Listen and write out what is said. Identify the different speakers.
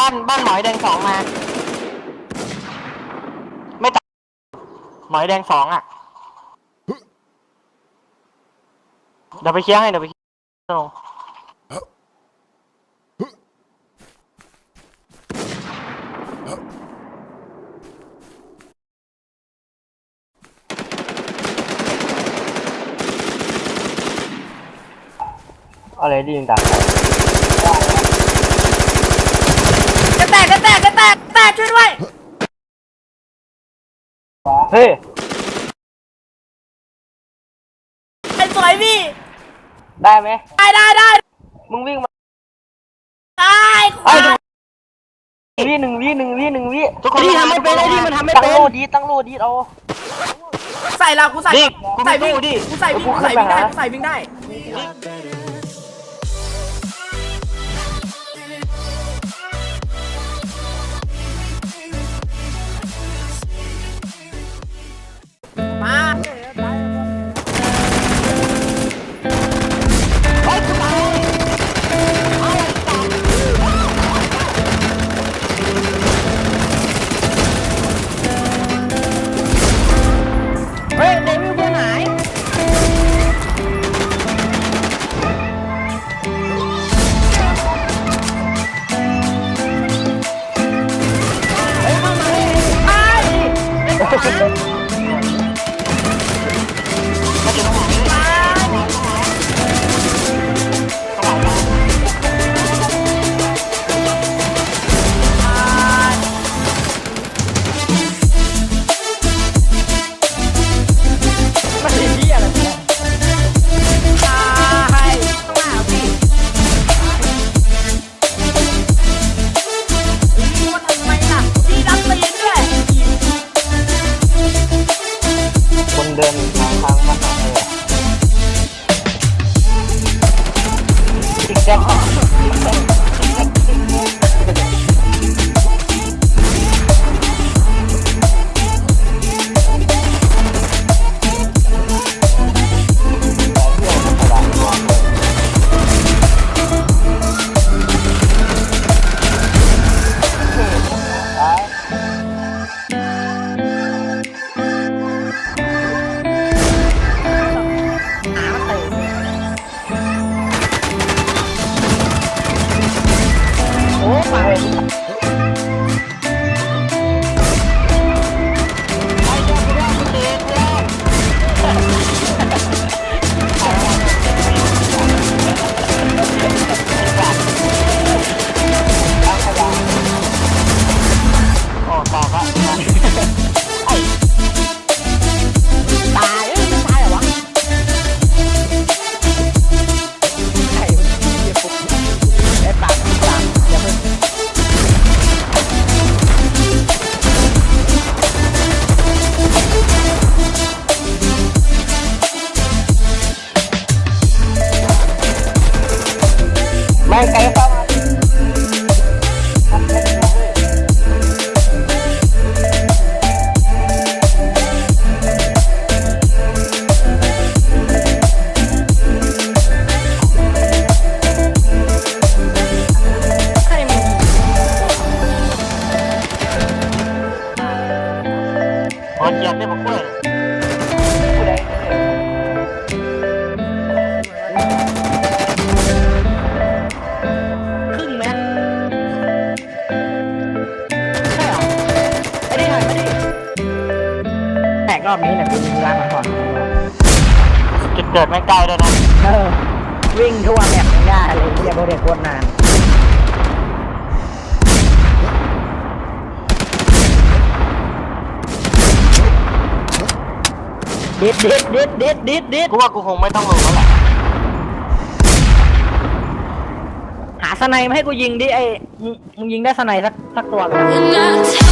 Speaker 1: บ้านบ้านหมอยแดงสองมา ไม่ตายหมอยแดงสองอะ เดี๋ยวไปเคลียร์ให้เดี๋ยวไปเคลียร์ลงอะไรดีจัง
Speaker 2: จะแตกจะแตกจะแตกแตก ช่วยด้วย
Speaker 1: เฮ้ย
Speaker 2: ไอ้สวยพี่
Speaker 1: ได้ไหม
Speaker 2: ได้ได้ได้
Speaker 1: มึงวิ่งมา
Speaker 2: ได้ค
Speaker 1: ไอ้
Speaker 2: วาย
Speaker 1: วิหนึ่งวิหนึ่งวิหนึ่งวิทุกคนที่ทำไม่เป็นไอ้ที่มันทำไม่เป็น ตั้งโลดีตั้งโลดีเอา
Speaker 2: ใส่ละกูใส่
Speaker 1: ดิกู
Speaker 2: ใส่
Speaker 1: ไม่
Speaker 2: วิ่ง
Speaker 1: สู้ดิ
Speaker 2: กูใส่วิ่ง
Speaker 1: กู
Speaker 2: กู
Speaker 1: ขึ้
Speaker 2: ใส่
Speaker 1: น
Speaker 2: วิ่งได้
Speaker 1: ไปหา
Speaker 2: กูใส่วิ่งได้ม
Speaker 1: อบนี้เนี่ยกูยิงร้านมาก่อนจุดเกิดไม่ใกล้ด้วยนะ
Speaker 3: เออวิ่งทั่วแมปยังได้เลยเรียกว่าเด็กโคตรนานดิดดิดดิดดิดดิดดิด
Speaker 1: กูว่ากูคงไม่ต้องลงแล้วแหละ
Speaker 3: หาสไนมาให้กูยิงดิไอ้มึงมึงยิงได้สไนสักสักตัวเลย
Speaker 4: When I